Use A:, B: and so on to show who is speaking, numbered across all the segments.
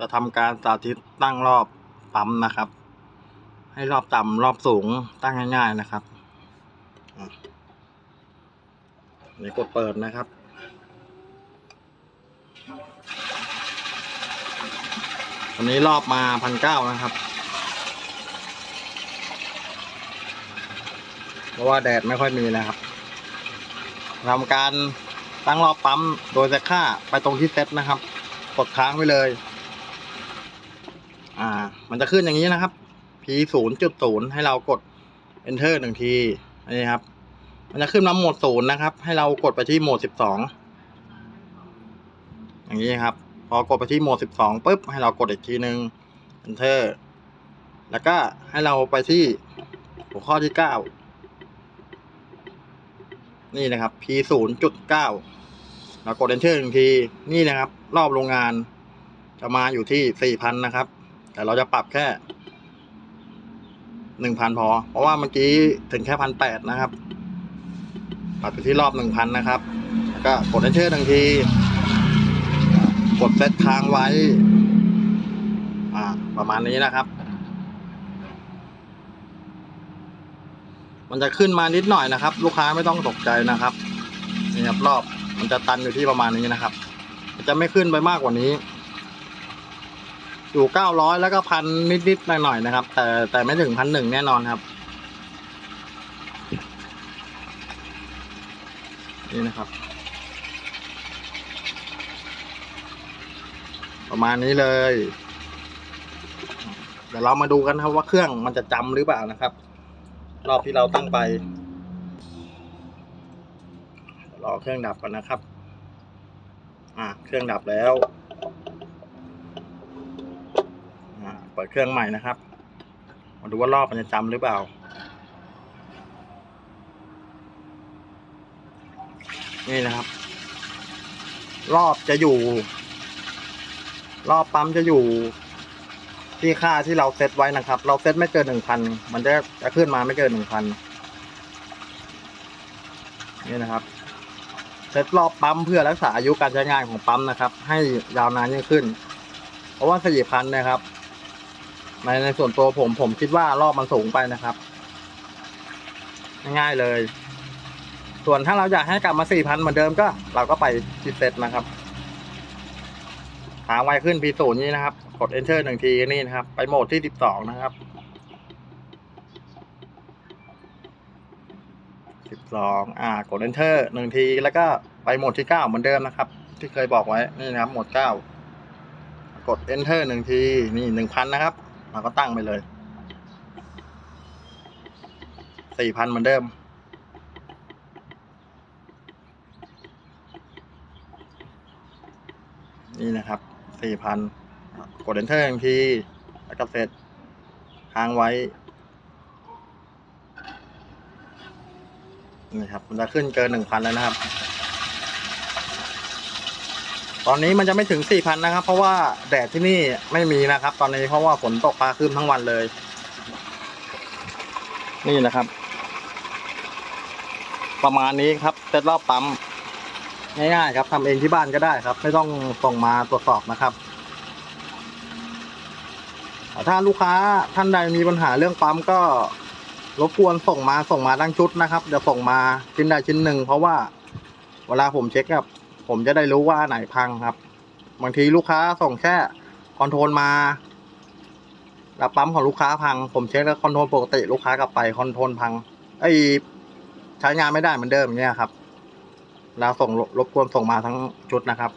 A: จะทำการสาธิตตั้งรอบปั๊มนะครับ ให้รอบต่ำรอบสูงตั้งง่าย ๆนะครับนี่กดเปิดนะครับวันนี้รอบมาพันเก้านะครับ เพราะว่าแดดไม่ค่อยมีนะครับทำการตั้งรอบปั๊มโดยจะค่าไปตรงที่เซตนะครับ กดค้างไว้เลย อ่า มันจะขึ้นอย่างนี้นะครับ p ศูนย์จุดศูนย์ให้เรากด enter หนึ่งทีนี่ครับ มันจะขึ้นมาโหมดศูนย์นะครับ ให้เรากดไปที่โหมดสิบสองอย่างนี้ครับ พอกดไปที่โหมดสิบสองปุ๊บให้เรากดอีกทีหนึ่ง enter แล้วก็ให้เราไปที่หัวข้อที่เก้านี่นะครับ p ศูนย์จุดเก้าเรากด enter หนึ่งที นี่นะครับ รอบโรงงานจะมาอยู่ที่สี่พันนะครับ แต่เราจะปรับแค่หนึ่งพันพอ เพราะว่าเมื่อกี้ถึงแค่พันแปดนะครับ ปรับไปที่รอบหนึ่งพันนะครับ ก็กด enter หนึ่งที กดเซตค้างไว้ อ่า ประมาณนี้นะครับ มันจะขึ้นมานิดหน่อยนะครับ ลูกค้าไม่ต้องตกใจนะครับนี่ครับรอบมันจะตันอยู่ที่ประมาณนี้นะครับ จะไม่ขึ้นไปมากกว่านี้ อยู่เก้าร้อยแล้วก็พันนิดๆหน่อยๆนะครับ แต่แต่ไม่ถึงพันหนึ่งแน่นอนครับนี่นะครับ ประมาณนี้เลย เดี๋ยวเรามาดูกันครับว่าเครื่องมันจะจำหรือเปล่านะครับ รอบที่เราตั้งไปรอเครื่องดับก่อนนะครับ อ่าเครื่องดับแล้ว ปิดเครื่องใหม่นะครับ มาดูว่ารอบมันจะจำหรือเปล่า นี่นะครับ รอบจะอยู่ รอบปั๊มจะอยู่ที่ค่าที่เราเซตไว้นะครับ เราเซตไม่เกินหนึ่งพัน มันจะจะขึ้นมาไม่เกินหนึ่งพัน นี่นะครับ เซตรอบปั๊มเพื่อรักษาอายุการใช้งานของปั๊มนะครับ ให้ยาวนานยิ่งขึ้น เพราะว่าสี่พันนะครับ ในในส่วนตัวผมผมคิดว่ารอบมันสูงไปนะครับ ง่ายๆเลย ส่วนถ้าเราอยากให้กลับมาสี่พันเหมือนเดิมก็ เราก็ไปที่เซตนะครับ หาไวขึ้น P0 นี้นะครับ กด Enter หนึ่งทีนี่นะครับ ไปโหมดที่12นะครับ12อ่ากด Enter หนึ่งทีแล้วก็ไปโหมดที่9เหมือนเดิมนะครับ ที่เคยบอกไว้นี่นะครับโหมด9กด Enter หนึ่งทีนี่1,000นะครับ เราก็ตั้งไปเลย4,000เหมือนเดิม นี่นะครับสี่พันกด enter ทันทีแล้วก็เสร็จค้างไว้ นี่ครับ มันจะขึ้นเกินหนึ่งพันแล้วนะครับ อนนี้มันจะไม่ถึงสี่พันนะครับ เพราะว่าแดดที่นี่ไม่มีนะครับ ตอนนี้เพราะว่าฝนตกปลาคืมทั้งวันเลย นี่นะครับ ประมาณนี้ครับเซตรอบปั๊มง่ายๆครับทำเองที่บ้านก็ได้ครับ ไม่ต้องส่งมาตรวจสอบนะครับ ถ้าลูกค้าท่านใดมีปัญหาเรื่องปั๊มก็รบกวนส่งมาส่งมาทั้งชุดนะครับเดี๋ยวส่งมาชิ้นใดชิ้นหนึ่งเพราะว่าเวลาผมเช็คครับ ผมจะได้รู้ว่าไหนพังครับ บางทีลูกค้าส่งแค่คอนโทรลมาแล้วปั๊มของลูกค้าพัง ผมเช็คแล้วคอนโทรลปกติลูกค้ากลับไปคอนโทรลพัง ไอใช้งานไม่ได้เหมือนเดิมอย่างเงี้ยครับ แล้วส่งรรบกวนส่งมาทั้งชุดนะครับ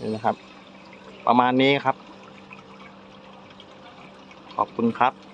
A: นี่นะครับ ประมาณนี้ครับ ขอบคุณครับ